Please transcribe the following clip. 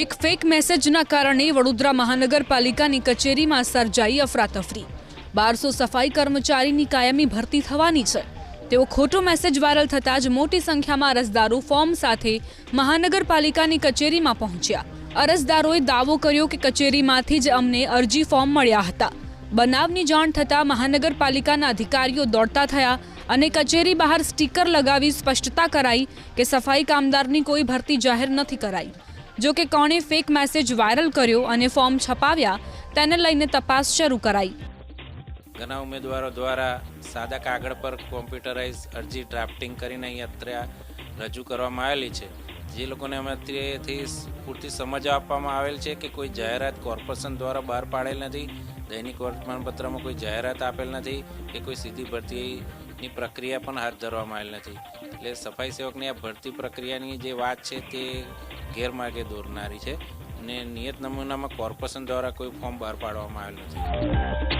એક ફેક મેસેજના કારણે વડોદરા મહાનગરપાલિકાની કચેરીમાં સર્જાઈ અફરાતફરી. બારસો સફાઈ કર્મચારીની કાયમી ભરતી થવાની છે. તેઓ ખોટો મેસેજ વાયરલ થતાં જ મોટી સંખ્યામાં અરજદારો ફોર્મ સાથે મહાનગરપાલિકાની કચેરીમાં પહોંચ્યા. અરજદારોએ દાવો કર્યો કે કચેરીમાંથી જ અમને અરજી ફોર્મ મળ્યા હતા. બનાવની જાણ થતાં મહાનગરપાલિકાના અધિકારીઓ દોડતા થયા અને કચેરી બહાર સ્ટીકર લગાવી સ્પષ્ટતા કરાઈ કે સફાઈ કામદારની કોઈ ભરતી જાહેર નથી કરાઈ. જો કે કોણે ફેક મેસેજ વાયરલ કર્યો અને ફોર્મ છપાવ્યા, તેને લઈને તપાસ શરૂ કરાઈ. ઘણા ઉમેદવારો દ્વારા સાદા કાગળ પર કોમ્પ્યુટરાઇઝ અરજી ડ્રાફ્ટિંગ કરીને યાત્રા રજૂ કરવામાં આવેલી છે. જે લોકોને અમે અત્યારેથી પૂરતી સમજ આપવામાં આવેલ છે કે કોઈ જાહેરાત કોર્પોરેશન દ્વારા બહાર પાડેલ નથી, દૈનિક વર્તમાનપત્રમાં કોઈ જાહેરાત આપેલ નથી કે કોઈ સીધી ભરતીની પ્રક્રિયા પણ હાથ ધરવામાં આવેલ નથી. એટલે સફાઈ સેવકની આ ભરતી પ્રક્રિયાની જે વાત છે તે ગેરમાર્ગે દોરનારી છે અને નિયત નમૂનામાં કોર્પોરેશન દ્વારા કોઈ ફોર્મ બહાર પાડવામાં આવેલ નથી.